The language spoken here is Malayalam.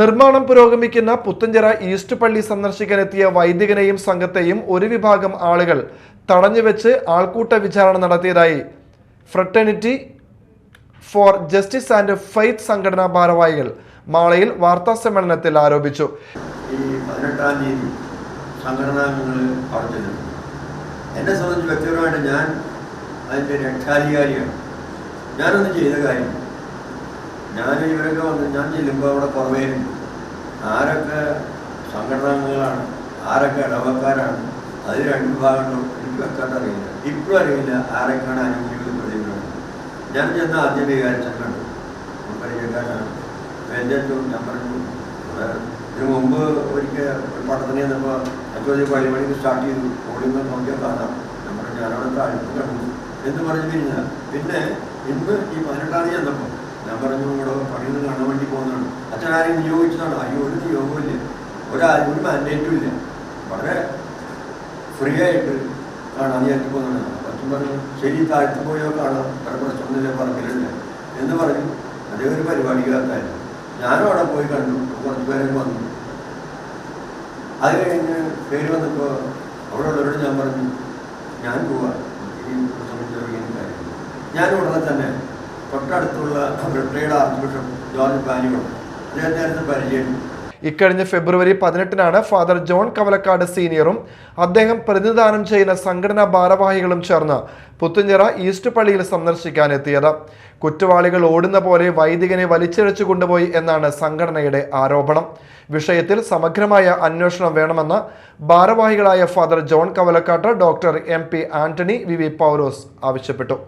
നിർമ്മാണം പുരോഗമിക്കുന്ന പുത്തഞ്ചിറ ഈസ്റ്റ് പള്ളി സന്ദർശിക്കാനെത്തിയ വൈദികനെയും സംഘത്തെയും ഒരു വിഭാഗം ആളുകൾ തടഞ്ഞുവെച്ച് ആൾക്കൂട്ട വിചാരണ നടത്തിയതായി. Fraternity for justice and faith സംഘടനാ ഭാരവാഹികൾ മാളയിൽ വാർത്താ സമ്മേളനത്തിൽ ആരോപിച്ചു. ഈ എന്നെ സംബന്ധിച്ച് ഞാൻ അതിന്റെ രക്ഷാധികാരിയാണ്. ഞാനൊന്നും ചെയ്ത കാര്യം ഞാൻ ഇവരൊക്കെ വന്ന് ഞാൻ ചെല്ലുമ്പോൾ അവിടെ പുറമേ ആരൊക്കെ സംഘടനാംഗങ്ങളാണ് ആരൊക്കെ ഇടവക്കാരാണ് അത് രണ്ട് വിഭാഗങ്ങളും എനിക്ക് വെക്കാത്ത അറിയില്ല. ഇപ്പോഴും അറിയില്ല ആരൊക്കെയാണ് അനുകൂലികളും പ്രതികളാണ് ഞാൻ ചെന്ന ആദ്യം വികാരിച്ചിട്ടുണ്ട് പരിചയക്കാരാണ് എന്റെ ഞാൻ പറഞ്ഞു ഇതിനു മുമ്പ് ഒരിക്കൽ ഒരു പട്ടത്തിന് ചെന്നപ്പോൾ അച്ഛൻ പള്ളി മണിക്ക് സ്റ്റാർട്ട് ചെയ്തു ഓടിയുമ്പോൾ നോക്കിയാൽ കാണാം. ഞാൻ പറഞ്ഞു ഞാനവിടെ താഴ്ത്തു കണ്ടു എന്ന് പറഞ്ഞു പിരിഞ്ഞ പിന്നെ ഇന്ന് ഈ പതിനെട്ടാം തീയതി ചെന്നപ്പോൾ ഞാൻ പറഞ്ഞു ഇവിടെ പണിയൊന്നും കാണാൻ വേണ്ടി പോകുന്നതാണ്. അച്ഛൻ ആരെയും നിയോഗിച്ചതാണ് അയ്യോ ഒരു നിയോഗമില്ല ഒരാരും ഒരു മാൻഡേറ്റും ഇല്ല. വളരെ ഫ്രീ ആയിട്ട് കാണാൻ വിചാരിച്ചു പോകുന്നതാണ്. അച്ഛൻ പറഞ്ഞു ശരി താഴ്ത്തു പോയോ കാണാം. വേറെ പ്രശ്നമൊന്നുമില്ല പറഞ്ഞില്ല എന്ന് പറഞ്ഞു. അതേ ഒരു പരിപാടിക്കകത്തായിരുന്നു. ഞാനും അവിടെ പോയി കണ്ടു. കുറച്ച് പേരെ വന്നു. അത് കഴിഞ്ഞ് പേര് വന്നപ്പോൾ അവിടെ ഉള്ളവരോട് ഞാൻ പറഞ്ഞു ഞാൻ പോവാ. ഞാൻ ഉടനെ തന്നെ തൊട്ടടുത്തുള്ള റിട്ടയർഡ് ആർച്ച് ബിഷപ്പ് ജോർജ് പാനിയോട് അടുത്ത് പരിചയം ഇക്കഴിഞ്ഞ ഫെബ്രുവരി പതിനെട്ടിനാണ് ഫാദർ ജോൺ കവലക്കാട് സീനിയറും അദ്ദേഹം പ്രതിനിധാനം ചെയ്യുന്ന സംഘടനാ ഭാരവാഹികളും ചേർന്ന് പുത്തുഞ്ഞിറ ഈസ്റ്റ് പള്ളിയിൽ സന്ദർശിക്കാനെത്തിയത്. കുറ്റവാളികൾ ഓടുന്ന പോലെ വൈദികനെ വലിച്ചിഴച്ചു കൊണ്ടുപോയി എന്നാണ് സംഘടനയുടെ ആരോപണം. വിഷയത്തിൽ സമഗ്രമായ അന്വേഷണം വേണമെന്ന് ഭാരവാഹികളായ father John Kavalakkatt doctor M P Antony V V Paulose ആവശ്യപ്പെട്ടു.